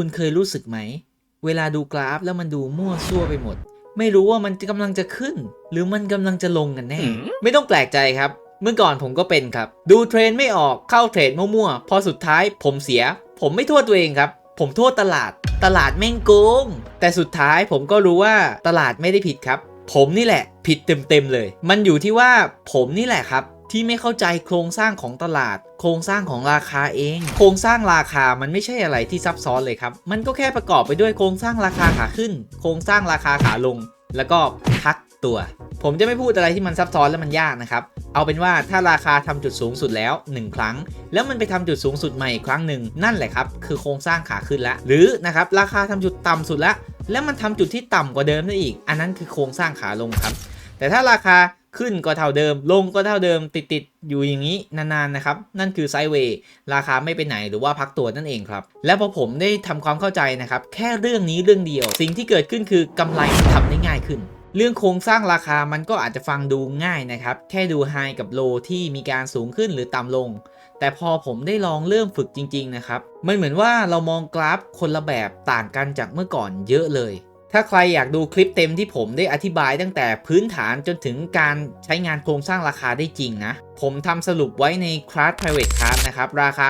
คุณเคยรู้สึกไหม เวลาดูกราฟแล้วมันดูมั่วซั่วไปหมด ไม่รู้ว่ามันกำลังจะขึ้น หรือมันกำลังจะลงกันแน่ ไม่ต้องแปลกใจครับ เมื่อก่อนผมก็เป็นครับ ดูเทรนไม่ออกเข้าเทรดมั่วๆ พอสุดท้ายผมเสีย ผมไม่โทษตัวเองครับ ผมโทษตลาด ตลาดแม่งโกง แต่สุดท้ายผมก็รู้ว่าตลาดไม่ได้ผิดครับ ผมนี่แหละ ผิดเต็มๆเลย มันอยู่ที่ว่าผมนี่แหละครับที่ไม่เข้าใจโครงสร้างของตลาด โครงสร้างของราคาเอง โครงสร้างราคามันไม่ใช่อะไรที่ซับซ้อนเลยครับ มันก็แค่ประกอบไปด้วยโครงสร้างราคาขาขึ้น โครงสร้างราคาขาลง แล้วก็พักตัว ผมจะไม่พูดอะไรที่มันซับซ้อนและมันยากนะครับ เอาเป็นว่าถ้าราคาทำจุดสูงสุดแล้ว 1 ครั้ง แล้วมันไปทำจุดสูงสุดใหม่อีกครั้งหนึ่งนั่นแหละครับ คือโครงสร้างขาขึ้นละ หรือนะครับราคาทำจุดต่ำสุดละ แล้วมันทำจุดที่ต่ำกว่าเดิมได้อีก อันนั้นคือโครงสร้างขาลงครับ แต่ถ้าราคา ขึ้นก็เท่าเดิม ลงก็เท่าเดิมติดๆอยู่อย่างนี้นานๆนะครับ นั่นคือไซด์เวย์ราคาไม่ไปไหนหรือว่าพักตัวนั่นเองครับ และพอผมได้ทำความเข้าใจนะครับ แค่เรื่องนี้เรื่องเดียว สิ่งที่เกิดขึ้นคือกำไรทำได้ง่ายขึ้นเรื่องโครงสร้างราคามันก็อาจจะฟังดูง่ายนะครับ แค่ดูไฮกับโลที่มีการสูงขึ้นหรือต่ำลง แต่พอผมได้ลองเริ่มฝึกจริง ๆ นะครับ มันเหมือนว่าเรามองกราฟคนละแบบต่างกันจากเมื่อก่อนเยอะเลย ถ้าใครอยากดูคลิปเต็มที่ผมได้อธิบายตั้งแต่พื้นฐานจนถึงการใช้งานโครงสร้างราคาได้จริงนะ ผมทำสรุปไว้ในคลาส private class นะครับ ราคา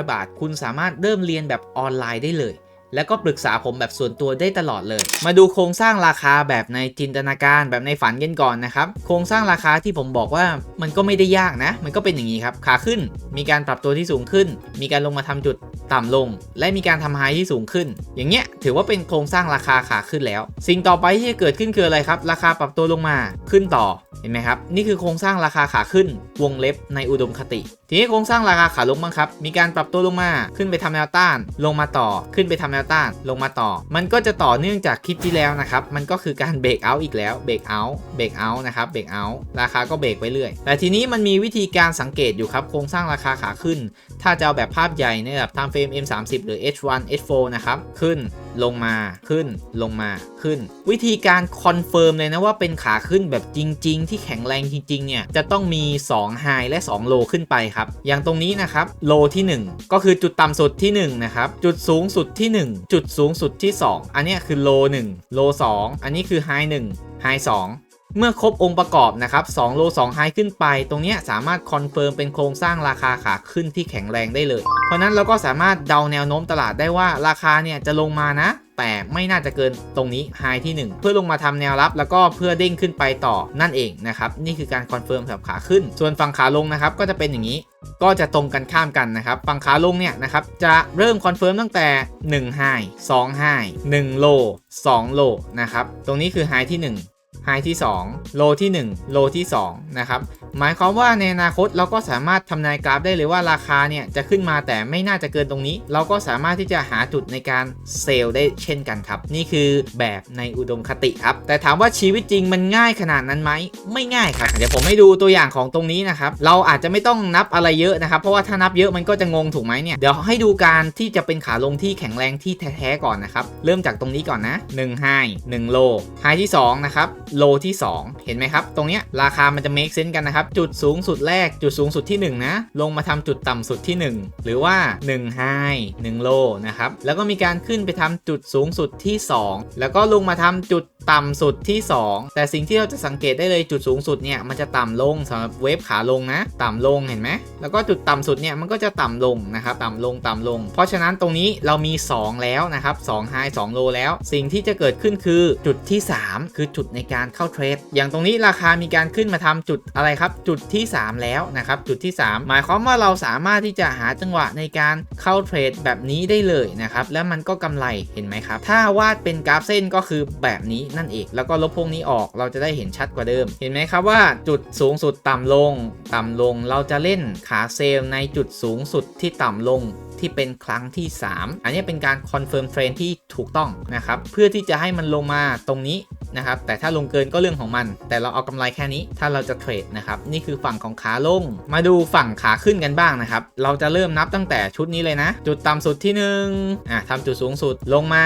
3,900 บาท คุณสามารถเริ่มเรียนแบบออนไลน์ได้เลย แล้วก็ปรึกษาผมแบบส่วนตัวได้ตลอดเลย มาดูโครงสร้างราคาแบบในจินตนาการแบบในฝันกันก่อนนะครับ โครงสร้างราคาที่ผมบอกว่ามันก็ไม่ได้ยากนะ มันก็เป็นอย่างนี้ครับ ขาขึ้น มีการปรับตัวที่สูงขึ้น มีการลงมาทำจุดต่ำลง และมีการทำไฮที่สูงขึ้น อย่างเงี้ยถือว่าเป็นโครงสร้างราคาขาขึ้นแล้ว สิ่งต่อไปที่จะเกิดขึ้นคืออะไรครับ ราคาปรับตัวลงมาขึ้นต่อเห็นไหมครับ นี่คือโครงสร้างราคาขาขึ้น วงเล็บในอุดมคติ ทีนี้โครงสร้างราคาขาลงบ้างครับ มีการปรับตัวลงมาขึ้นไปทำแนวต้าน ลงมาต่อขึ้นไปทำแนวต้านลงมาต่อ มันก็จะต่อเนื่องจากคลิปที่แล้วนะครับ มันก็คือการเบรกเอาท์อีกแล้วเบรกเอาท์เบรกเอาท์นะครับเบรกเอาท์ราคาก็เบรกไปเรื่อย แต่ทีนี้มันมีวิธีการสังเกตอยู่ครับ โครงสร้างราคาขาขึ้น ถ้าจะเอาแบบภาพใหญ่ในระดับ time frame M30 หรือ H1 H4 นะครับ ขึ้น ลงมาขึ้นลงมาขึ้น วิธีการคอนเฟิร์มเลยนะว่าเป็นขาขึ้นแบบจริง ๆ ที่แข็งแรงจริง ๆ เนี่ยจะต้องมี 2 High และ 2 Low ขึ้นไปครับ อย่างตรงนี้นะครับ Low ที่ 1 ก็คือจุดต่ำสุดที่ 1 นะครับ จุดสูงสุดที่ 1 จุดสูงสุดที่ 2 อันนี้คือ Low 1 Low 2 อันนี้คือ High 1 High 2 เมื่อครบองค์ประกอบนะครับ2โล2ไฮขึ้นไป ตรงนี้สามารถคอนเฟิร์มเป็นโครงสร้างราคาขาขึ้นที่แข็งแรงได้เลย เพราะนั้นเราก็สามารถเดาแนวโน้มตลาดได้ว่าราคาเนี่ยจะลงมานะ แต่ไม่น่าจะเกินตรงนี้ไฮที่ 1 เพื่อลงมาทำแนวรับ แล้วก็เพื่อเด้งขึ้นไปต่อนั่นเองนะครับนี่คือการคอนเฟิร์มสำหรับขาขึ้น ส่วนฝั่งขาลงนะครับก็จะเป็นอย่างนี้ก็จะตรงกันข้ามกันนะครับ ฝั่งขาลงเนี่ยนะครับจะเริ่มคอนเฟิร์มตั้งแต่1 High 2 High 1 Low 2 Low นะครับตรงนี้คือ High ที่ 1 ไฮที่ 2 โลที่ 1 โลที่2นะครับหมายความว่าในอนาคตเราก็สามารถทำนายกราฟได้เลยว่าราคาเนี่ยจะขึ้นมาแต่ไม่น่าจะเกินตรงนี้ เราก็สามารถที่จะหาจุดในการเซลล์ได้เช่นกันครับ นี่คือแบบในอุดมคติครับ แต่ถามว่าชีวิตจริงมันง่ายขนาดนั้นไหมไม่ง่ายครับเดี๋ยวผมให้ดูตัวอย่างของตรงนี้นะครับเราอาจจะไม่ต้องนับอะไรเยอะนะครับเพราะว่าถ้านับเยอะมันก็จะงงถูกไหมเนี่ยเดี๋ยวให้ดูการที่จะเป็นขาลงที่แข็งแรงที่แท้ๆก่อนนะครับเริ่มจากตรงนี้ก่อนนะ1 high 1 low high ที่2นะครับ low ที่ 2 เห็นไหมครับ ตรงเนี้ยราคามันจะ make sense กันนะครับ จุดสูงสุดแรกจุดสูงสุดที่ 1 นะ ลงมาทำจุดต่ำสุดที่ 1 หรือว่า1 high 1 low นะครับ แล้วก็มีการขึ้นไปทำจุดสูงสุดที่ 2 แล้วก็ลงมาทำจุดต่ำสุดที่ 2 แต่สิ่งที่เราจะสังเกตได้เลยจุดสูงสุดเนี่ยมันจะต่ำลงสำหรับเวฟขาลงนะ ต่ำลงเห็นไหมแล้วก็จุดต่ำสุดเนี่ยมันก็จะต่ำลงนะครับต่ำลงต่ำลง เพราะฉะนั้นตรงนี้เรามี 2 แล้วนะครับ2 high 2 low แล้ว สิ่งที่จะเกิดขึ้นคือจุดที่ 3 คือจุดในการเข้าเทรด อย่างตรงนี้ราคามีการขึ้นมาทำจุดอะไรครับ จุดที่ 3 แล้วนะครับ จุดที่ 3 หมายความว่าเราสามารถที่จะหาจังหวะในการเข้าเทรดแบบนี้ได้เลยนะครับ แล้วมันก็กำไรเห็นไหมครับ ถ้าวาดเป็นกราฟเส้นก็คือแบบนี้นั่นเอง แล้วก็ลบพวกนี้ออก เราจะได้เห็นชัดกว่าเดิม เห็นไหมครับว่าจุดสูงสุดต่ำลง ต่ำลง เราจะเล่นขาเซลในจุดสูงสุดที่ต่ำลง ที่เป็นครั้งที่ 3 อันนี้เป็นการคอนเฟิร์มเทรนที่ถูกต้องนะครับเพื่อที่จะให้มันลงมาตรงนี้นะครับแต่ถ้าลงเกินก็เรื่องของมัน แต่เราเอากำไรแค่นี้ถ้าเราจะเทรดนะครับนี่คือฝั่งของขาลง มาดูฝั่งขาขึ้นกันบ้างนะครับเราจะเริ่มนับตั้งแต่ชุดนี้เลยนะ จุดต่ำสุดที่1อะทำจุดสูงสุดลงมา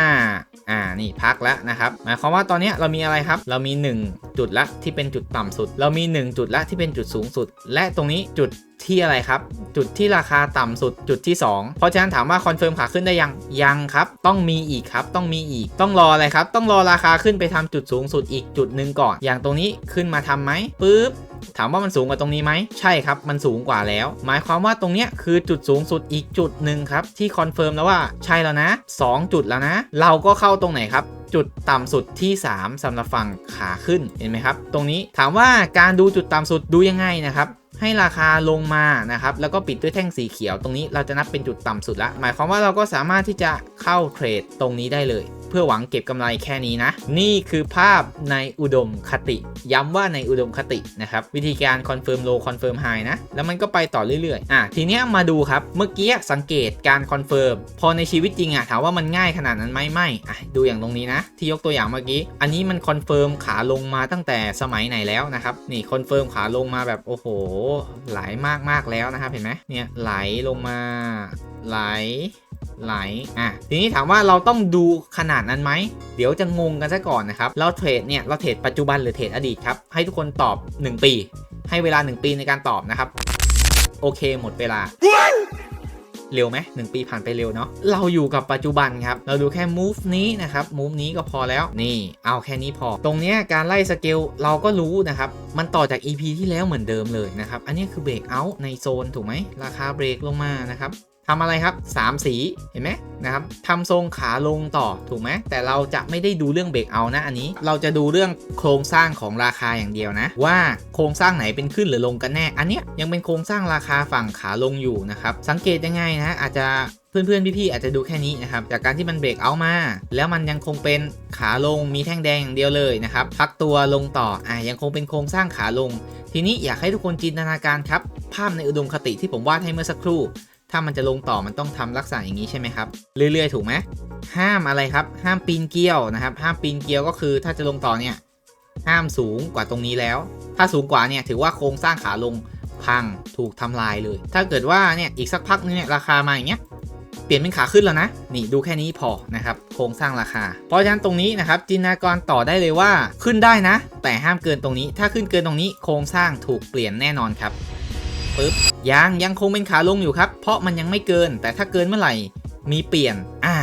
อ่านี่พักแล้วนะครับหมายความว่าตอนนี้เรามีอะไรครับ เรามี 1 จุดละที่เป็นจุดต่ำสุด เรามี 1 จุดละที่เป็นจุดสูงสุด และตรงนี้จุด ที่อะไรครับ จุดที่ราคาต่ำสุดจุดที่ 2 เพราะฉะนั้นถามว่าคอนเฟิร์มขาขึ้นได้ยังยังครับ ต้องมีอีกครับต้องมีอีก ต้องรออะไรครับ ต้องรอราคาขึ้นไปทำจุดสูงสุดอีกจุดหนึ่งก่อน อย่างตรงนี้ขึ้นมาทำไหมปุ๊บถามว่ามันสูงกว่าตรงนี้ไหมใช่ครับ มันสูงกว่าแล้ว หมายความว่าตรงเนี้ยคือจุดสูงสุดอีกจุดหนึ่งครับ ที่คอนเฟิร์มแล้วว่าใช่แล้วนะ 2 จุดแล้วนะ เราก็เข้าตรงไหนครับ จุดต่ำสุดที่ 3สำหรับฝั่งขาขึ้นเห็นไหมครับ ตรงนี้ถามว่าการดูจุดต่ำสุดดูยังไงนะครับ ให้ราคาลงมานะครับแล้วก็ปิดด้วยแท่งสีเขียวตรงนี้เราจะนับเป็นจุดต่ำสุดละหมายความว่าเราก็สามารถที่จะเข้าเทรดตรงนี้ได้เลย พื่อหวังเก็บกำไรแค่นี้นะ นี่คือภาพในอุดมคติ ย้ำว่าในอุดมคตินะครับ วิธีการคอนเฟิร์มโลคอนเฟิร์มไฮนะ แล้วมันก็ไปต่อเรื่อยๆ อะ ทีเนี้ยมาดูครับ เมื่อกี้สังเกตการคอนเฟิร์มพอในชีวิตจริงอะถามว่ามันง่ายขนาดนั้นไหมไม่อะดูอย่างตรงนี้นะ ที่ยกตัวอย่างเมื่อกี้ อันนี้มันคอนเฟิร์มขาลงมาตั้งแต่สมัยไหนแล้วนะครับนี่คอนเฟิร์มขาลงมาแบบโอ้โห ไหลมากๆแล้วนะครับเห็นไหมเนี่ยไหลลงมาไหลไหลอะทีนี้ถามว่าเราต้องดูขนาดนั้นไหม เดี๋ยวจะงงกันซะก่อนนะครับ เราเทรดเนี่ย เราเทรดปัจจุบันหรือเทรดอดีตครับ ให้ทุกคนตอบ 1 ปี ให้เวลา 1 ปีในการตอบนะครับ โอเคหมดเวลา เร็วไหมหนึ่งปีผ่านไปเร็วเนาะ เราอยู่กับปัจจุบันครับ เราดูแค่ move นี้นะครับ move นี้ก็พอแล้ว นี่ เอาแค่นี้พอ ตรงเนี้ยการไล่สเกลเราก็รู้นะครับ มันต่อจาก EP ที่แล้วเหมือนเดิมเลยนะครับ อันนี้คือเบรกเอาท์ในโซนถูกไหม ราคาเบรกลงมานะครับ ทำอะไรครับ 3 สีเห็นไหมนะครับทำทรงขาลงต่อถูกไหมแต่เราจะไม่ได้ดูเรื่องเบรกเอานะอันนี้ เราจะดูเรื่องโครงสร้างของราคาอย่างเดียวนะ ว่าโครงสร้างไหนเป็นขึ้นหรือลงกันแน่ อันเนี้ยยังเป็นโครงสร้างราคาฝั่งขาลงอยู่นะครับสังเกตยังไงนะอาจจะเพื่อนๆ พี่ๆ อาจจะดูแค่นี้นะครับ จากการที่มันเบรกเอามา แล้วมันยังคงเป็นขาลงมีแท่งแดงอย่างเดียวเลยนะครับพักตัวลงต่ออะยังคงเป็นโครงสร้างขาลง ทีนี้อยากให้ทุกคนจินตนาการครับ ภาพในอุดมคติที่ผมวาดให้เมื่อสักครู่ ถ้ามันจะลงต่อมันต้องทำลักษณะอย่างนี้ใช่ไหมครับ เรื่อยๆ ถูกไหมห้ามอะไรครับ ห้ามปีนเกลียวนะครับ ห้ามปีนเกลียวก็คือถ้าจะลงต่อเนี่ย ห้ามสูงกว่าตรงนี้แล้ว ถ้าสูงกว่าเนี่ยถือว่าโครงสร้างขาลงพังถูกทำลายเลย ถ้าเกิดว่าเนี่ยอีกสักพักนึงเนี่ยราคามาอย่างเงี้ยเปลี่ยนเป็นขาขึ้นแล้วนะ นี่ดูแค่นี้พอนะครับโครงสร้างราคา เพราะฉะนั้นตรงนี้นะครับจินตนากรต่อได้เลยว่าขึ้นได้นะ แต่ห้ามเกินตรงนี้ ถ้าขึ้นเกินตรงนี้โครงสร้างถูกเปลี่ยนแน่นอนครับ ปึ๊บยังยังคงเป็นขาลงอยู่ครับ เพราะมันยังไม่เกิน แต่ถ้าเกินเมื่อไหร่ มีเปลี่ยน อ่า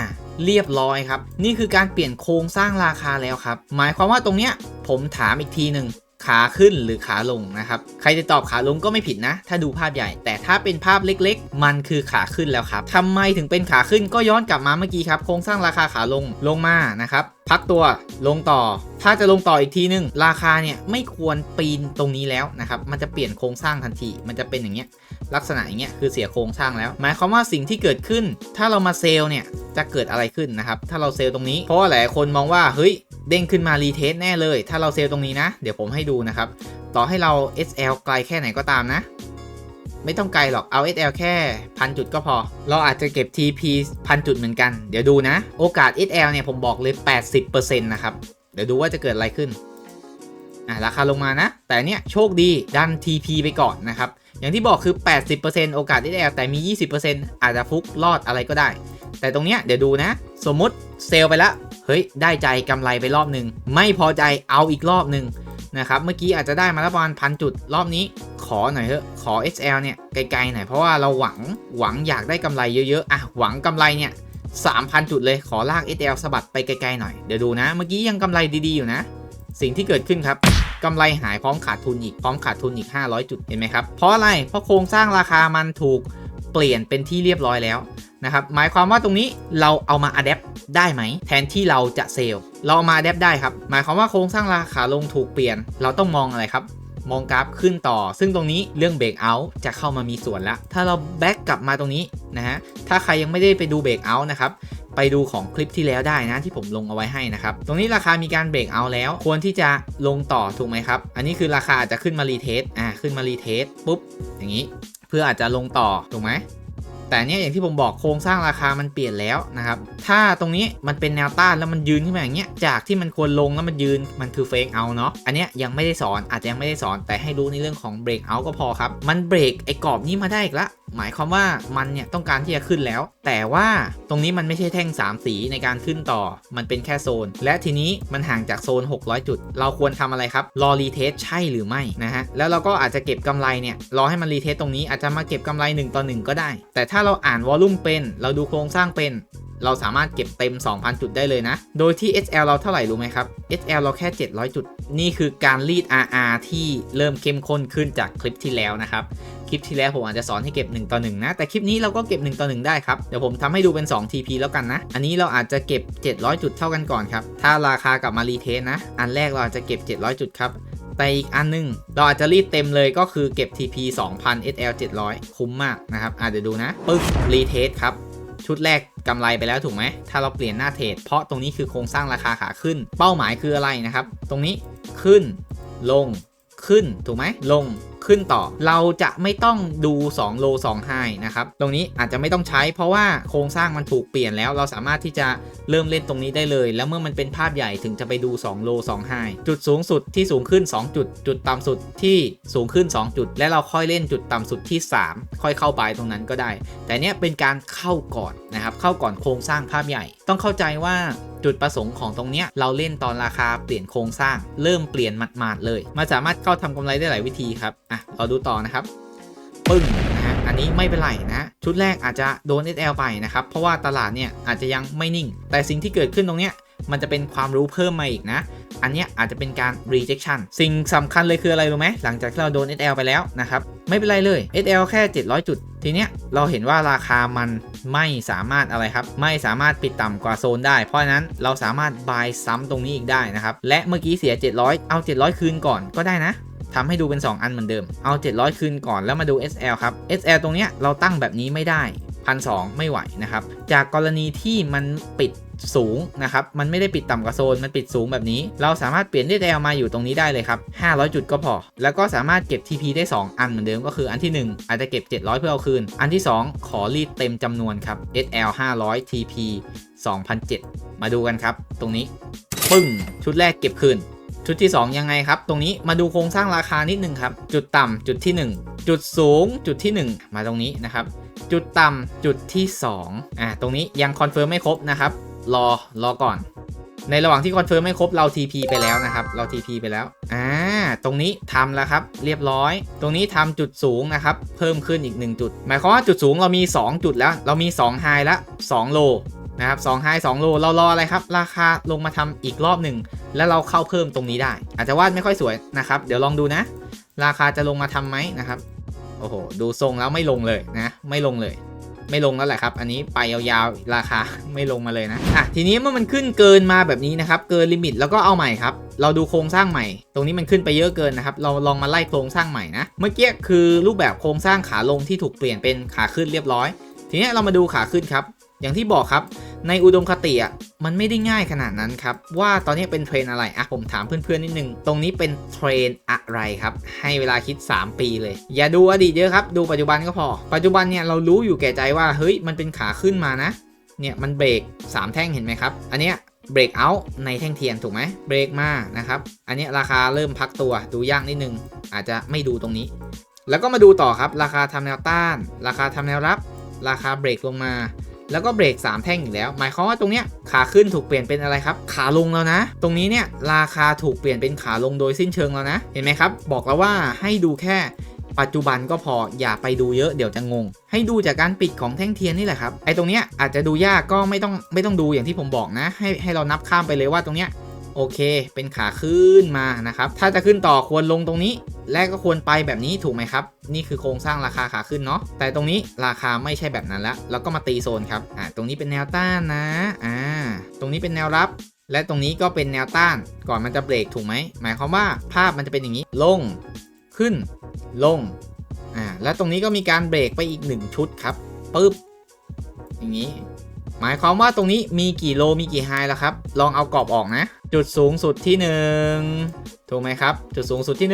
เรียบร้อยครับ นี่คือการเปลี่ยนโครงสร้างราคาแล้วครับ หมายความว่าตรงเนี้ยผมถามอีกทีหนึ่ง ขาขึ้นหรือขาลงนะครับ ใครจะตอบขาลงก็ไม่ผิดนะ ถ้าดูภาพใหญ่ แต่ถ้าเป็นภาพเล็กๆ มันคือขาขึ้นแล้วครับทำไมถึงเป็นขาขึ้นก็ย้อนกลับมาเมื่อกี้ครับ โครงสร้างราคาขาลงลงมานะครับ พักตัวลงต่อ ถ้าจะลงต่ออีกทีนึง ราคาเนี่ยไม่ควรปีนตรงนี้แล้วนะครับ มันจะเปลี่ยนโครงสร้างทันที มันจะเป็นอย่างเงี้ย ลักษณะอย่างเงี้ยคือเสียโครงสร้างแล้ว หมายความว่าสิ่งที่เกิดขึ้น ถ้าเรามาเซลล์เนี่ยจะเกิดอะไรขึ้นนะครับ ถ้าเราเซลล์ตรงนี้ เพราะว่าหลายคนมองว่า เฮ้ย เด้งขึ้นมารีเทสแน่เลย ถ้าเราเซลตรงนี้นะ เดี๋ยวผมให้ดูนะครับ ต่อให้เรา SL ไกลแค่ไหนก็ตามนะ ไม่ต้องไกลหรอกเอา SL แค่พันจุดก็พอ เราอาจจะเก็บ TP พันจุดเหมือนกัน เดี๋ยวดูนะ โอกาส SL เนี่ยผมบอกเลย 80%นะครับ เดี๋ยวดูว่าจะเกิดอะไรขึ้นอะราคาลงมานะ แต่เนี่ยโชคดีดัน TP ไปก่อนนะครับ อย่างที่บอกคือ 80%โอกาส SL แต่มี 20%อาจจะฟุกรอดอะไรก็ได้ แต่ตรงเนี้ยเดี๋ยวดูนะ สมมติเซลไปละ เฮ้ยได้ใจกำไรไปรอบหนึ่งไม่พอใจเอาอีกรอบหนึ่งนะครับเมื่อกี้อาจจะได้มาแล้วประมาณพันจุดรอบนี้ ขอหน่อยเถอะขอ SL เนี่ยไกลๆหน่อยเพราะว่าเราหวังหวังอยากได้กำไรเยอะๆอะหวังกำไรเนี่ย3,000 จุดเลยขอลาก SL สะบัดไปไกลๆหน่อยเดี๋ยวดูนะ เมื่อกี้ยังกำไรดีๆอยู่นะ สิ่งที่เกิดขึ้นครับกำไรหายพร้อมขาดทุนอีกพร้อมขาดทุนอีก 500 จุดเห็นไหมครับเพราะอะไรเพราะโครงสร้างราคามันถูกเปลี่ยนเป็นที่เรียบร้อยแล้ว นะครับหมายความว่าตรงนี้เราเอามาอัดแอปได้ไหม แทนที่เราจะเซลเราเอามาอัดแอปได้ครับ หมายความว่าโครงสร้างราคาลงถูกเปลี่ยน เราต้องมองอะไรครับ มองกราฟขึ้นต่อ ซึ่งตรงนี้เรื่องเบรกเอาท์จะเข้ามามีส่วนแล้วถ้าเราแบ็กกลับมาตรงนี้นะฮะถ้าใครยังไม่ได้ไปดูเบรกเอาท์นะครับไปดูของคลิปที่แล้วได้นะที่ผมลงเอาไว้ให้นะครับ ตรงนี้ราคามีการเบรกเอาแล้ว ควรที่จะลงต่อถูกไหมครับ อันนี้คือราคาอาจจะขึ้นมารีเทสอ่าขึ้นมารีเทสปุ๊บอย่างนี้ เพื่ออาจจะลงต่อถูกไหม แต่เนี้ยอย่างที่ผมบอกโครงสร้างราคามันเปลี่ยนแล้วนะครับ ถ้าตรงนี้มันเป็นแนวต้านแล้วมันยืนขึ้นมาอย่างเงี้ย จากที่มันควรลงแล้วมันยืนมันคือเฟกเอาเนาะ อันเนี้ยยังไม่ได้สอนอาจจะยังไม่ได้สอนแต่ให้รู้ในเรื่องของเบรกเอาก็พอครับ มันเบรกไอ้กรอบนี้มาได้อีกละ หมายความว่ามันเนี่ยต้องการที่จะขึ้นแล้ว แต่ว่าตรงนี้มันไม่ใช่แท่ง 3 สีในการขึ้นต่อ มันเป็นแค่โซน และทีนี้มันห่างจากโซน 600 จุด เราควรทำอะไรครับ รอรีเทสใช่หรือไม่นะฮะ แล้วเราก็อาจจะเก็บกำไรเนี่ย รอให้มันรีเทสตรงนี้อาจจะมาเก็บกำไร 1 ต่อ 1 ก็ได้ แต่ถ้าเราอ่านวอลลุ่มเป็น เราดูโครงสร้างเป็น เราสามารถเก็บเต็ม 2,000 จุดได้เลยนะ โดยที่ SL เราเท่าไหร่รู้ไหมครับ SL เราแค่ 700 จุด นี่คือการรีด RR ที่เริ่มเข้มข้นขึ้นจากคลิปที่แล้วนะครับ คลิปที่แล้วผมอาจจะสอนให้เก็บ1ต่อ1นะ แต่คลิปนี้เราก็เก็บ1ต่อ1ได้ครับ เดี๋ยวผมทำให้ดูเป็น 2 TP แล้วกันนะ อันนี้เราอาจจะเก็บ 700 จุดเท่ากันก่อนครับ ถ้าราคากลับมารีเทสนะ อันแรกเราอาจจะเก็บ 700 จุดครับแต่อีกอันหนึง เราอาจจะรีดเต็มเลยก็คือเก็บ TP 2000 SL 700 คุ้มมากนะครับอาจจะดูนะปึ๊บรีเทสครับชุดแรกกำไรไปแล้วถูกไหม ถ้าเราเปลี่ยนหน้าเทรด เพราะตรงนี้คือโครงสร้างราคาขาขึ้น เป้าหมายคืออะไรนะครับ ตรงนี้ขึ้น ลง ขึ้น ถูกไหม ลง ขึ้นต่อ เราจะไม่ต้องดู 2 โล 2 ไฮนะครับ ตรงนี้อาจจะไม่ต้องใช้ เพราะว่าโครงสร้างมันถูกเปลี่ยนแล้ว เราสามารถที่จะเริ่มเล่นตรงนี้ได้เลย แล้วเมื่อมันเป็นภาพใหญ่ถึงจะไปดู 2 โล 2 ไฮจุดสูงสุดที่สูงขึ้น 2 จุด จุดต่ำสุดที่สูงขึ้น 2 จุด และเราค่อยเล่นจุดต่ำสุดที่ 3 ค่อยเข้าไปตรงนั้นก็ได้ แต่เนี้ยเป็นการเข้าก่อนนะครับ เข้าก่อนโครงสร้างภาพใหญ่ ต้องเข้าใจว่า จุดประสงค์ของตรงเนี้ยเราเล่นตอนราคาเปลี่ยนโครงสร้าง เริ่มเปลี่ยนหมาดๆเลย มันสามารถเข้าทำกำไรได้หลายวิธีครับอะเราดูต่อนะครับ ปึ้งนะฮะอันนี้ไม่เป็นไรนะชุดแรกอาจจะโดน SL ไปนะครับเพราะว่าตลาดเนี่ยอาจจะยังไม่นิ่ง แต่สิ่งที่เกิดขึ้นตรงเนี้ยมันจะเป็นความรู้เพิ่มมาอีกนะ อันนี้อาจจะเป็นการ rejection สิ่งสำคัญเลยคืออะไรรู้ไหม หลังจากที่เราโดน SL ไปแล้วนะครับ ไม่เป็นไรเลย SL แค่ 700 จุด ทีเนี้ยเราเห็นว่าราคามันไม่สามารถอะไรครับ ไม่สามารถปิดต่ำกว่าโซนได้ เพราะนั้นเราสามารถบายซ้ำตรงนี้อีกได้นะครับ และเมื่อกี้เสีย 700 เอา 700 คืนก่อนก็ได้นะทำให้ดูเป็น 2 อันเหมือนเดิม เอา 700 คืนก่อนแล้วมาดู SL ครับ SL ตรงเนี้ยเราตั้งแบบนี้ไม่ได้พันสไม่ไหวนะครับ จากกรณีที่มันปิด สูงนะครับ มันไม่ได้ปิดต่ำกว่าโซน มันปิดสูงแบบนี้ เราสามารถเปลี่ยน SL มาอยู่ตรงนี้ได้เลยครับ 500 จุดก็พอ แล้วก็สามารถเก็บ TP ได้ 2 อันเหมือนเดิมก็คืออันที่ 1 อาจจะเก็บ 700 เพื่อเอาคืน อันที่ 2 ขอรีดเต็มจำนวนครับ SL 500 TP 2007 มาดูกันครับ ตรงนี้ ปึ้ง ชุดแรกเก็บคืน ชุดที่ 2 ยังไงครับ ตรงนี้มาดูโครงสร้างราคานิดนึงครับ จุดต่ำจุดที่ 1 จุดสูง จุดที่ 1 มาตรงนี้นะครับ จุดต่ำจุดที่ 2 อ่า ตรงนี้ยังคอนเฟิร์มไม่ครบนะครับ รอรอก่อน ในระหว่างที่คอนเฟิร์มไม่ครบเรา TP ไปแล้วนะครับ เรา TP ไปแล้ว อ่า ตรงนี้ทำแล้วครับ เรียบร้อย ตรงนี้ทำจุดสูงนะครับ เพิ่มขึ้นอีก 1 จุด หมายความว่าจุดสูงเรามี 2 จุดแล้ว เรามี2ไฮแล้ว2โลนะครับ2ไฮ2โลเรารออะไรครับ ราคาลงมาทำอีกรอบหนึ่ง แล้วเราเข้าเพิ่มตรงนี้ได้ อาจจะวาดไม่ค่อยสวยนะครับ เดี๋ยวลองดูนะ ราคาจะลงมาทำไหมนะครับ โอ้โห ดูทรงแล้วไม่ลงเลยนะ ไม่ลงเลย ไม่ลงแล้วแหละครับ อันนี้ไปยาวๆราคาไม่ลงมาเลยนะอะทีนี้เมื่อมันขึ้นเกินมาแบบนี้นะครับ เกินลิมิตแล้วก็เอาใหม่ครับ เราดูโครงสร้างใหม่ ตรงนี้มันขึ้นไปเยอะเกินนะครับ เราลองมาไล่โครงสร้างใหม่นะ เมื่อกี้คือรูปแบบโครงสร้างขาลงที่ถูกเปลี่ยนเป็นขาขึ้นเรียบร้อย ทีนี้เรามาดูขาขึ้นครับ อย่างที่บอกครับ ในอุดมคติอะมันไม่ได้ง่ายขนาดนั้นครับ ว่าตอนนี้เป็นเทรนอะไรอะผมถามเพื่อนๆนิดนึง ตรงนี้เป็นเทรนอะไรครับ ให้เวลาคิด 3 ปีเลย อย่าดูอดีตเยอะครับ ดูปัจจุบันก็พอ ปัจจุบันเนี่ยเรารู้อยู่แก่ใจว่าเฮ้ยมันเป็นขาขึ้นมานะ เนี่ยมันเบรก 3 แท่งเห็นไหมครับ อันเนี้ยเบรกเอาท์ในแท่งเทียนถูกไหมเบรกมานะครับ อันเนี้ยราคาเริ่มพักตัวดูยากนิดนึง อาจจะไม่ดูตรงนี้ แล้วก็มาดูต่อครับ ราคาทำแนวต้าน ราคาทำแนวรับ ราคาเบรกลงมา แล้วก็เบรก 3 แท่งอีกแล้ว หมายความว่าตรงเนี้ยขาขึ้นถูกเปลี่ยนเป็นอะไรครับ ขาลงแล้วนะ ตรงนี้เนี่ยราคาถูกเปลี่ยนเป็นขาลงโดยสิ้นเชิงแล้วนะ เห็นไหมครับ บอกแล้วว่าให้ดูแค่ปัจจุบันก็พออย่าไปดูเยอะเดี๋ยวจะงง ให้ดูจากการปิดของแท่งเทียนนี่แหละครับไอ้ตรงเนี้ยอาจจะดูยากก็ไม่ต้องไม่ต้องดูอย่างที่ผมบอกนะ ให้ให้เรานับข้ามไปเลยว่าตรงเนี้ย โอเค เป็นขาขึ้นมานะครับ ถ้าจะขึ้นต่อควรลงตรงนี้ และก็ควรไปแบบนี้ถูกไหมครับ นี่คือโครงสร้างราคาขาขึ้นเนาะ แต่ตรงนี้ราคาไม่ใช่แบบนั้นล้วแล้วก็มาตีโซนครับ อ่า ตรงนี้เป็นแนวต้านนะ อ่า ตรงนี้เป็นแนวรับ และตรงนี้ก็เป็นแนวต้าน ก่อนมันจะเบรกถูกไหม หมายความว่าภาพมันจะเป็นอย่างนี้ ลง ขึ้น ลง อ่า และตรงนี้ก็มีการเบรกไปอีก 1 ชุดครับ ปึ๊บ อย่างนี้ หมายความว่าตรงนี้มีกี่โล มีกี่ไฮแล้วครับ ลองเอากรอบออกนะ จุดสูงสุดที่ 1 ถูกไหมครับ จุดสูงสุดที่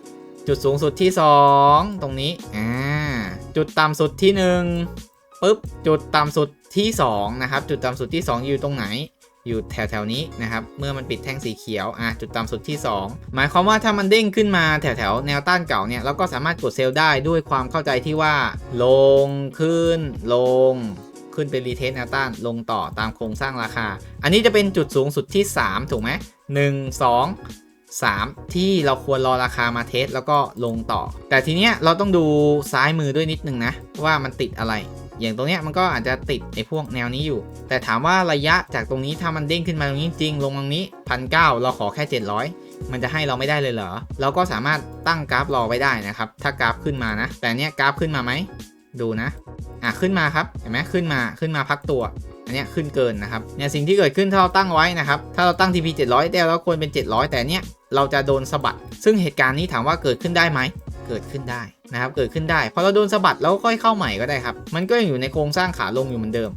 1 จุดสูงสุดที่ 2 ตรงนี้อ่าจุดต่ำสุดที่1ปุ๊บจุดต่ำสุดที่ 2 นะครับ จุดต่ำสุดที่ 2 อยู่ตรงไหนอยู่แถวๆนี้นะครับ เมื่อมันปิดแท่งสีเขียว อะ จุดต่ำสุดที่ 2 หมายความว่าถ้ามันเด้งขึ้นมาแถวๆแนวต้านเก่าเนี่ยเราก็สามารถกดเซลล์ได้ด้วยความเข้าใจที่ว่า ลงขึ้น ลง ขึ้นเป็นรีเทสแนวต้านลงต่อตามโครงสร้างราคา อันนี้จะเป็นจุดสูงสุดที่ 3 ถูกไหมหนึ่งสองสามที่เราควรรอราคามาเทสแล้วก็ลงต่อ แต่ทีเนี้ยเราต้องดูซ้ายมือด้วยนิดนึงนะ ว่ามันติดอะไร อย่างตรงเนี้ยมันก็อาจจะติดไอ้พวกแนวนี้อยู่ แต่ถามว่าระยะจากตรงนี้ถ้ามันเด้งขึ้นมาตรงนี้จริงลงตรงนี้พันเเราขอแค่ 700มันจะให้เราไม่ได้เลยเหรอ เราก็สามารถตั้งกราฟรอไว้ได้นะครับ ถ้ากราฟขึ้นมานะ แต่เนี้ยกราฟขึ้นมาไหม ดูนะ อะขึ้นมาครับ เห็นไหมขึ้นมา ขึ้นมาพักตัว อันนี้ขึ้นเกินนะครับ เนี่ยสิ่งที่เกิดขึ้นถ้าเราตั้งไว้นะครับ ถ้าเราตั้ง TP 700แต่เราควรเป็น 700 แต่เนี้ยเราจะโดนสะบัด ซึ่งเหตุการณ์นี้ถามว่าเกิดขึ้นได้ไหม เกิดขึ้นได้นะครับ เกิดขึ้นได้ พอเราโดนสะบัดแล้วค่อยเข้าใหม่ก็ได้ครับ มันก็ยังอยู่ในโครงสร้างขาลงอยู่เหมือนเดิม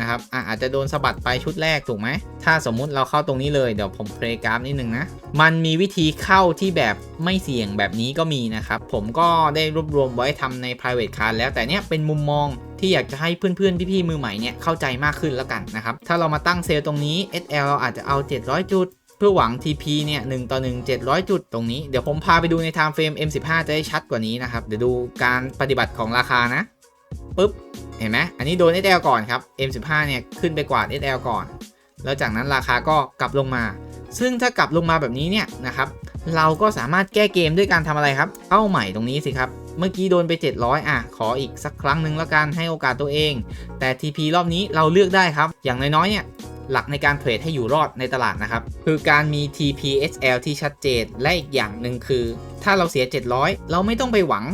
นะครับอะอาจจะโดนสะบัดไปชุดแรกถูกไหม ถ้าสมมุติเราเข้าตรงนี้เลยเดี๋ยวผมเพลย์กราฟนิดนึงนะ มันมีวิธีเข้าที่แบบไม่เสี่ยงแบบนี้ก็มีนะครับ ผมก็ได้รวบรวมไว้ทำใน private card แล้วแต่เนี้ยเป็นมุมมองที่อยากจะให้เพื่อนๆ พี่ๆ มือใหม่เนี่ยเข้าใจมากขึ้นแล้วกันนะครับ ถ้าเรามาตั้งเซลล์ตรงนี้ SL เราอาจจะเอา 700 จุดเพื่อหวัง TP เนี่ย1ต่อ 1 700 จุดตรงนี้ เดี๋ยวผมพาไปดูใน time frame M15 จะได้ชัดกว่านี้นะครับ เดี๋ยวดูการปฏิบัติของราคานะ ปุ๊บ เห็นไหมอันนี้โดน SL ก่อนครับ M15 เนี่ยขึ้นไปกวาด SL ก่อน แล้วจากนั้นราคาก็กลับลงมา ซึ่งถ้ากลับลงมาแบบนี้เนี่ยนะครับเราก็สามารถแก้เกมด้วยการทำอะไรครับเข้าใหม่ตรงนี้สิครับ เมื่อกี้โดนไป 700 อะ ขออีกสักครั้งหนึ่งแล้วกัน ให้โอกาสตัวเอง แต่ TP รอบนี้เราเลือกได้ครับ อย่างน้อยๆ เนี่ย หลักในการเทรดให้อยู่รอดในตลาดนะครับ คือการมี TPSL ที่ชัดเจน และอีกอย่างหนึ่งคือ ถ้าเราเสีย 700 เราไม่ต้องไปหวัง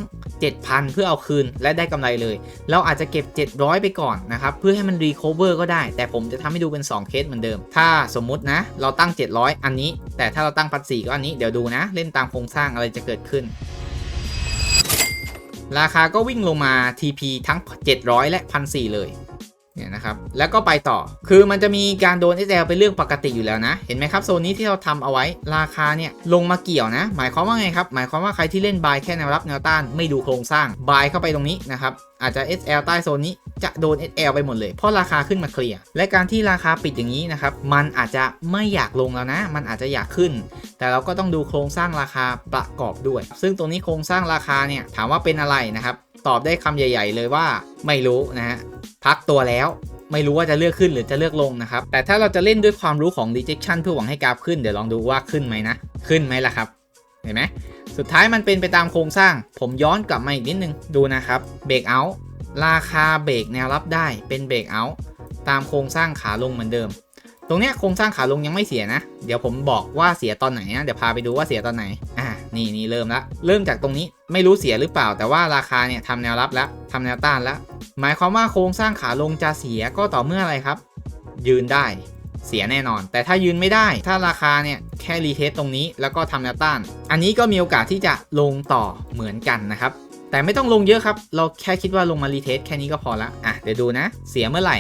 7,000 เพื่อเอาคืนและได้กำไรเลย เราอาจจะเก็บ 700 ไปก่อนนะครับเพื่อให้มันรีคอเวอร์ก็ได้ แต่ผมจะทำให้ดูเป็น 2 เคสเหมือนเดิม ถ้าสมมุตินะ เราตั้ง 700 อันนี้ แต่ถ้าเราตั้งพันสี่ก็อันนี้เดี๋ยวดูนะ เล่นตามโครงสร้างอะไรจะเกิดขึ้นราคาก็วิ่งลงมา TP ทั้ง 700 และ 1,400 เลย เนี่ยนะครับ แล้วก็ไปต่อ คือมันจะมีการโดน SL เป็นเรื่องปกติอยู่แล้วนะ เห็นไหมครับ โซนนี้ที่เราทำเอาไว้ ราคาเนี่ยลงมาเกี่ยวนะ หมายความว่าไงครับ หมายความว่าใครที่เล่นบายแค่แนวรับแนวต้านไม่ดูโครงสร้าง บายเข้าไปตรงนี้นะครับอาจจะ SL ใต้โซนนี้จะโดน SL ไปหมดเลย เพราะราคาขึ้นมาเคลียร์ และการที่ราคาปิดอย่างนี้นะครับ มันอาจจะไม่อยากลงแล้วนะ มันอาจจะอยากขึ้น แต่เราก็ต้องดูโครงสร้างราคาประกอบด้วย ซึ่งตรงนี้โครงสร้างราคาเนี่ยถามว่าเป็นอะไรนะครับ ตอบได้คำใหญ่ ๆ เลยว่าไม่รู้นะฮะพักตัวแล้วไม่รู้ว่าจะเลือกขึ้นหรือจะเลือกลงนะครับ แต่ถ้าเราจะเล่นด้วยความรู้ของ rejection เพื่อหวังให้กราฟขึ้น เดี๋ยวลองดูว่าขึ้นไหมนะ ขึ้นไหมล่ะครับ เห็นไหม สุดท้ายมันเป็นไปตามโครงสร้าง ผมย้อนกลับมาอีกนิดนึง ดูนะครับ เบรกเอาท์ราคาเบรกแนวรับได้ เป็นเบรกเอาท์ตามโครงสร้างขาลงเหมือนเดิม ตรงเนี้ยโครงสร้างขาลงยังไม่เสียนะ เดี๋ยวผมบอกว่าเสียตอนไหนนะ เดี๋ยวพาไปดูว่าเสียตอนไหน นี่นี่เริ่มละเริ่มจากตรงนี้ไม่รู้เสียหรือเปล่า แต่ว่าราคาเนี่ยทำแนวรับแล้วทำแนวต้านแล้ว หมายความว่าโครงสร้างขาลงจะเสียก็ต่อเมื่ออะไรครับ ยืนได้เสียแน่นอน แต่ถ้ายืนไม่ได้ ถ้าราคาเนี่ยแค่รีเทสตรงนี้แล้วก็ทำแนวต้าน อันนี้ก็มีโอกาสที่จะลงต่อเหมือนกันนะครับแต่ไม่ต้องลงเยอะครับ เราแค่คิดว่าลงมารีเทสแค่นี้ก็พอละอะเดี๋ยวดูนะ เสียเมื่อไหร่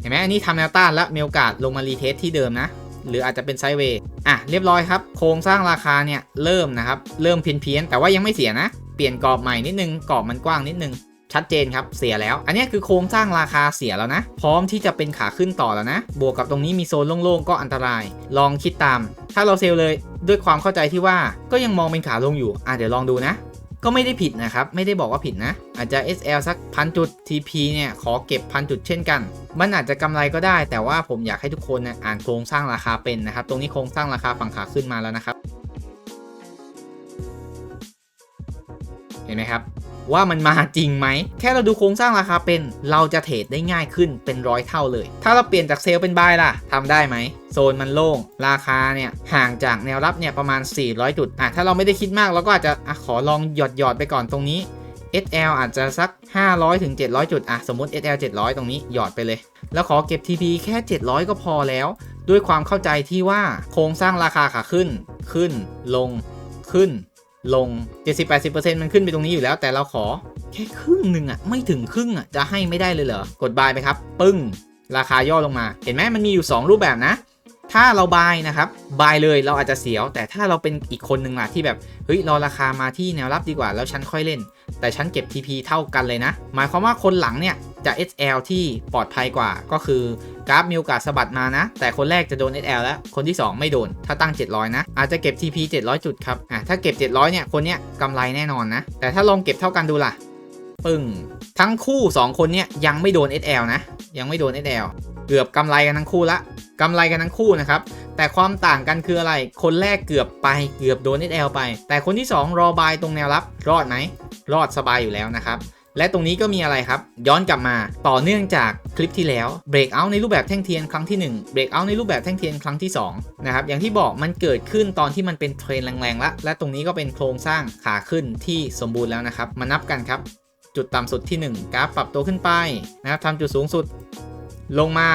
เห็นไหมอันนี้ทำแนวต้านแล้วมีโอกาสลงมารีเทสที่เดิมนะ หรืออาจจะเป็นไซด์เวย์อะเรียบร้อยครับโครงสร้างราคาเนี่ยเริ่มนะครับเริ่มเพี้ยนเพียนๆแต่ว่ายังไม่เสียนะ เปลี่ยนกรอบใหม่นิดนึงกรอบมันกว้างนิดนึงชัดเจนครับ เสียแล้ว อันนี้คือโครงสร้างราคาเสียแล้วนะ พร้อมที่จะเป็นขาขึ้นต่อแล้วนะ บวกกับตรงนี้มีโซนโล่งๆ ก็อันตราย ลองคิดตาม ถ้าเราเซลเลยด้วยความเข้าใจที่ว่าก็ยังมองเป็นขาลงอยู่ อะเดี๋ยวลองดูนะ ก็ไม่ได้ผิดนะครับ ไม่ได้บอกว่าผิดนะ อาจจะ SL สักพันจุด TP เนี่ยขอเก็บพันจุดเช่นกัน มันอาจจะกำไรก็ได้ แต่ว่าผมอยากให้ทุกคนนะอ่านโครงสร้างราคาเป็นนะครับ ตรงนี้โครงสร้างราคาฝั่งขาขึ้นมาแล้วนะครับ เห็นไหมครับ ว่ามันมาจริงไหม แค่เราดูโครงสร้างราคาเป็น เราจะเทรดได้ง่ายขึ้นเป็นร้อยเท่าเลย ถ้าเราเปลี่ยนจากเซลล์เป็นบายล่ะทำได้ไหมโซนมันโล่ง ราคาเนี่ยห่างจากแนวรับเนี่ยประมาณ 400 จุดอะถ้าเราไม่ได้คิดมากเราก็อาจจะอะขอลองหยอดหยอดไปก่อนตรงนี้ SL อาจจะสัก 500ถึง700 จุดอะสมมติ SL 700 ตรงนี้หยอดไปเลย แล้วขอเก็บ TP แค่ 700 ก็พอแล้ว ด้วยความเข้าใจที่ว่าโครงสร้างราคาขาขึ้น ขึ้นลงขึ้น ลง 70-80%มันขึ้นไปตรงนี้อยู่แล้ว แต่เราขอแค่ครึ่งหนึ่งอะไม่ถึงครึ่งอะจะให้ไม่ได้เลยเหรอ กดบายไปครับ ปึ้ง ราคาย่อลงมา เห็นไหมมันมีอยู่ 2 รูปแบบนะ ถ้าเราบายนะครับบายเลยเราอาจจะเสียว แต่ถ้าเราเป็นอีกคนหนึ่งล่ะที่แบบเฮ้ยรอราคามาที่แนวรับดีกว่าแล้วฉันค่อยเล่น แต่ฉันเก็บ TP เท่ากันเลยนะ หมายความว่าคนหลังเนี่ยจะ SL ที่ปลอดภัยกว่า ก็คือกราฟมีโอกาสสะบัดมานะ แต่คนแรกจะโดน SL แล้ว คนที่ 2 ไม่โดน ถ้าตั้ง 700 นะ อาจจะเก็บ TP 700 จุดครับ อะ ถ้าเก็บ 700 เนี่ย คนเนี้ยกำไรแน่นอนนะ แต่ถ้าลองเก็บเท่ากันดูล่ะ ปึ้ง ทั้งคู่ 2 คนเนี้ยยังไม่โดน SL นะ ยังไม่โดน SL เกือบกำไรกันทั้งคู่ละกำไรกันทั้งคู่นะครับ แต่ความต่างกันคืออะไร คนแรกเกือบไป เกือบโดน SL ไป แต่คนที่ 2 รอบายตรงแนวรับ รอดไหม รอดสบายอยู่แล้วนะครับ และตรงนี้ก็มีอะไรครับ ย้อนกลับมาต่อเนื่องจากคลิปที่แล้ว Breakout ในรูปแบบแท่งเทียนครั้งที่1 Breakout ในรูปแบบแท่งเทียนครั้งที่2นะครับอย่างที่บอกมันเกิดขึ้นตอนที่มันเป็นเทรนแรงๆแล้วและตรงนี้ก็เป็นโครงสร้างขาขึ้นที่สมบูรณ์แล้วนะครับ มานับกันครับ จุดต่ำสุดที่ 1 กราฟปรับตัวขึ้นไปนะครับทำจุดสูงสุด ลงมา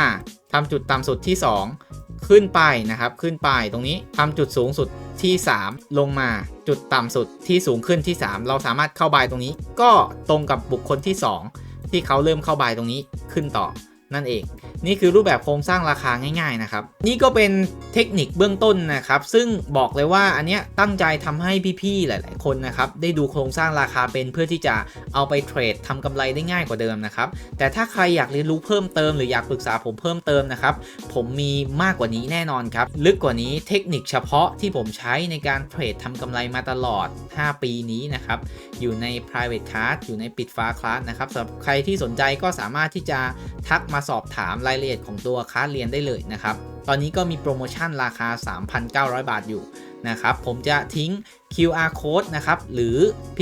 ทำจุดต่ำสุดที่ 2 ขึ้นไปนะครับขึ้นไปตรงนี้ทำจุดสูงสุด ที่ 3 ลงมาจุดต่ำสุดที่สูงขึ้นที่ 3 เราสามารถเข้าบายตรงนี้ ก็ตรงกับบุคคลที่ 2 ที่เขาเริ่มเข้าบายตรงนี้ขึ้นต่อ นั่นเอง นี่คือรูปแบบโครงสร้างราคาง่ายๆนะครับ นี่ก็เป็นเทคนิคเบื้องต้นนะครับ ซึ่งบอกเลยว่าอันเนี้ยตั้งใจทำให้พี่ๆหลาย ๆ คนนะครับ ได้ดูโครงสร้างราคาเป็นเพื่อที่จะเอาไปเทรดทำกำไรได้ง่ายกว่าเดิมนะครับ แต่ถ้าใครอยากเรียนรู้เพิ่มเติมหรืออยากปรึกษาผมเพิ่มเติมนะครับ ผมมีมากกว่านี้แน่นอนครับ ลึกกว่านี้เทคนิคเฉพาะที่ผมใช้ในการเทรดทำกำไรมาตลอด 5 ปีนี้นะครับ อยู่ใน private class อยู่ในปิดฟ้าคลาสนะครับสำหรับใครที่สนใจก็สามารถที่จะทักมาาสอบถามรายละเอียดของตัวคลาสเรียนได้เลยนะครับ ตอนนี้ก็มีโปรโมชั่นราคา 3,900 บาทอยู่ นะครับ ผมจะทิ้ง QR code นะครับ หรือ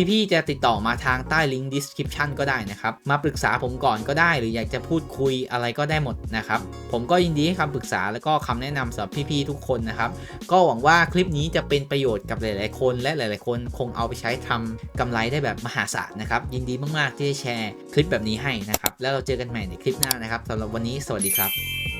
พี่ๆจะติดต่อมาทางใต้ลิงก์ description ก็ได้นะครับ มาปรึกษาผมก่อนก็ได้ หรืออยากจะพูดคุยอะไรก็ได้หมดนะครับ ผมก็ยินดีให้คำปรึกษาแล้วก็คำแนะนำสำหรับพี่ๆทุกคนนะครับ ก็หวังว่าคลิปนี้จะเป็นประโยชน์กับหลายๆคนและหลายๆคนคงเอาไปใช้ทำกำไรได้แบบมหาศาลนะครับ ยินดีมากๆที่ได้แชร์คลิปแบบนี้ให้นะครับ แล้วเราเจอกันใหม่ในคลิปหน้านะครับสำหรับวันนี้สวัสดีครับ